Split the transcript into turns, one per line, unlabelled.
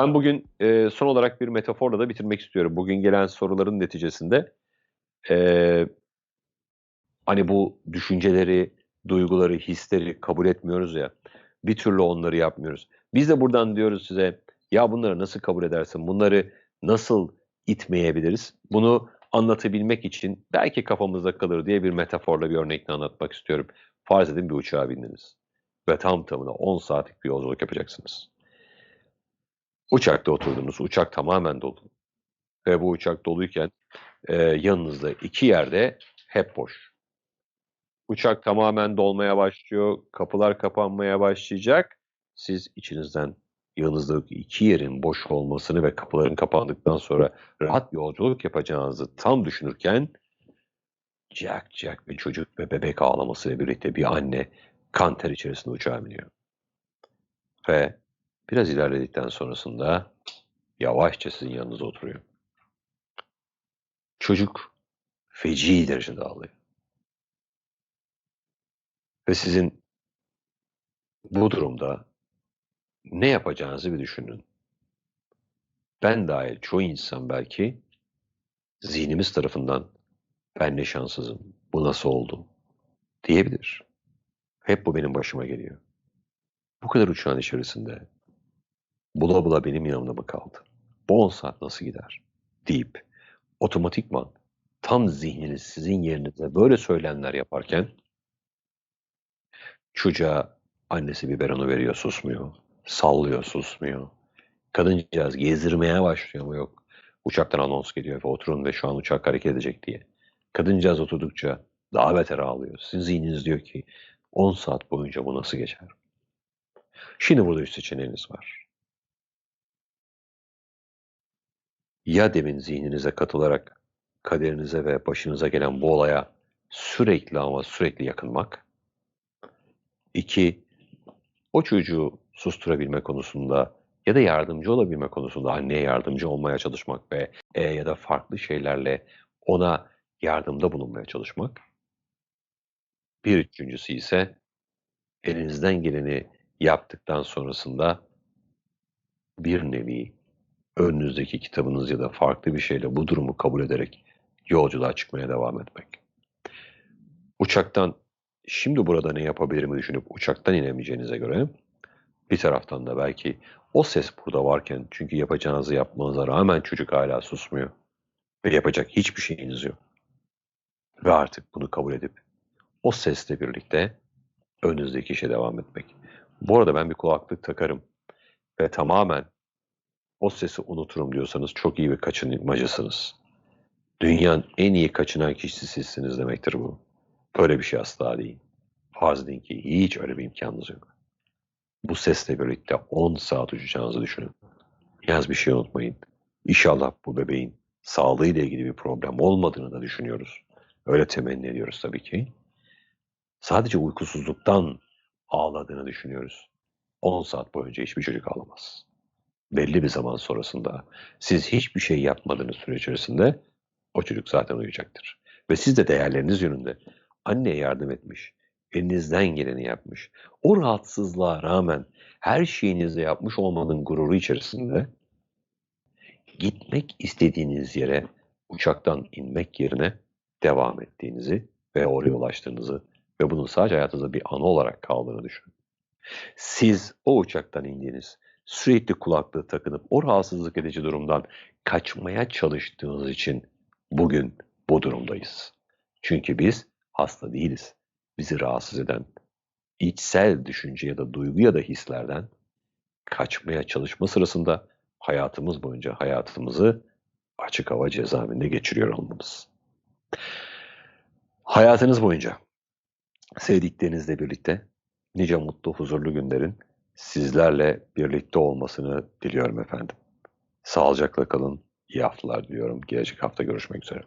Ben bugün e, son olarak bir metaforla da bitirmek istiyorum. Bugün gelen soruların neticesinde e, hani bu düşünceleri, duyguları, hisleri kabul etmiyoruz ya. Bir türlü onları yapmıyoruz. Biz de buradan diyoruz size ya bunları nasıl kabul edersin? Bunları nasıl itmeyebiliriz? Bunu anlatabilmek için belki kafamızda kalır diye bir metaforla bir örnekle anlatmak istiyorum. Farz edin bir uçağa bindiniz ve tam tamına 10 saatlik bir yolculuk yapacaksınız. Uçakta oturdunuz, uçak tamamen dolu. Ve bu uçak doluyken e, yanınızda iki yerde hep boş. Uçak tamamen dolmaya başlıyor, kapılar kapanmaya başlayacak. Siz içinizden yanınızdaki iki yerin boş olmasını ve kapıların kapandıktan sonra rahat yolculuk yapacağınızı tam düşünürken Jack Jack bir çocuk ve bebek ağlamasıyla birlikte bir anne kanter içerisinde uçağa biniyor. Ve biraz ilerledikten sonrasında yavaşça sizin yanınıza oturuyor. Çocuk feci derecede ağlıyor. Ve sizin bu durumda ne yapacağınızı bir düşünün. Ben dahil çoğu insan belki zihnimiz tarafından ben ne şanssızım, bu nasıl oldu diyebilir. Hep bu benim başıma geliyor. Bu kadar uçağın içerisinde bula bula benim yanımda mı kaldı? Bu 10 saat nasıl gider? deyip otomatikman tam zihniniz sizin yerinize böyle söylemler yaparken çocuğa annesi biberonu veriyor susmuyor. Sallıyor susmuyor. Kadıncağız gezdirmeye başlıyor mu yok. Uçaktan anons geliyor ve oturun ve şu an uçak hareket edecek diye. Kadıncağız oturdukça daha beter ağlıyor. Sizin zihniniz diyor ki 10 saat boyunca bu nasıl geçer? Şimdi burada üç seçeneğiniz var. Ya demin zihninize katılarak kaderinize ve başınıza gelen bu olaya sürekli ama sürekli yakınmak. İki, o çocuğu susturabilme konusunda ya da yardımcı olabilme konusunda anneye yardımcı olmaya çalışmak ve e, ya da farklı şeylerle ona yardımda bulunmaya çalışmak. Bir üçüncüsü ise elinizden geleni yaptıktan sonrasında bir nevi önünüzdeki kitabınız ya da farklı bir şeyle bu durumu kabul ederek yolculuğa çıkmaya devam etmek. Uçaktan şimdi burada ne yapabilirimi düşünüp uçaktan inemeyeceğinize göre bir taraftan da belki o ses burada varken çünkü yapacağınızı yapmanıza rağmen çocuk hala susmuyor ve yapacak hiçbir şeyiniz yok. Ve artık bunu kabul edip o sesle birlikte önünüzdeki işe devam etmek. Bu arada ben bir kulaklık takarım ve tamamen o sesi unuturum diyorsanız çok iyi bir kaçınmacısınız. Dünyanın en iyi kaçınan kişisi sizsiniz demektir bu. Böyle bir şey asla değil. Farz edin ki hiç öyle bir imkanınız yok. Bu sesle birlikte 10 saat uçacağınızı düşünün. Yalnız bir şey unutmayın. İnşallah bu bebeğin sağlığıyla ilgili bir problem olmadığını da düşünüyoruz. Öyle temenni ediyoruz tabii ki. Sadece uykusuzluktan ağladığını düşünüyoruz. 10 saat boyunca hiçbir çocuk ağlamaz. Belli bir zaman sonrasında siz hiçbir şey yapmadığınız süre içerisinde o çocuk zaten uyuyacaktır. Ve siz de değerleriniz yönünde anneye yardım etmiş, elinizden geleni yapmış. O rahatsızlığa rağmen her şeyinizde yapmış olmanın gururu içerisinde gitmek istediğiniz yere uçaktan inmek yerine devam ettiğinizi ve oraya ulaştığınızı ve bunun sadece hayatınızda bir anı olarak kaldığını düşünün. Siz o uçaktan indiniz, sürekli kulaklığı takınıp o rahatsızlık edici durumdan kaçmaya çalıştığınız için bugün bu durumdayız. Çünkü biz hasta değiliz. Bizi rahatsız eden içsel düşünce ya da duygu ya da hislerden kaçmaya çalışma sırasında hayatımız boyunca hayatımızı açık hava cezaevinde geçiriyor olmamız. Hayatınız boyunca sevdiklerinizle birlikte nice mutlu, huzurlu günlerin sizlerle birlikte olmasını diliyorum efendim. Sağlıcakla kalın, iyi haftalar diliyorum. Gelecek hafta görüşmek üzere.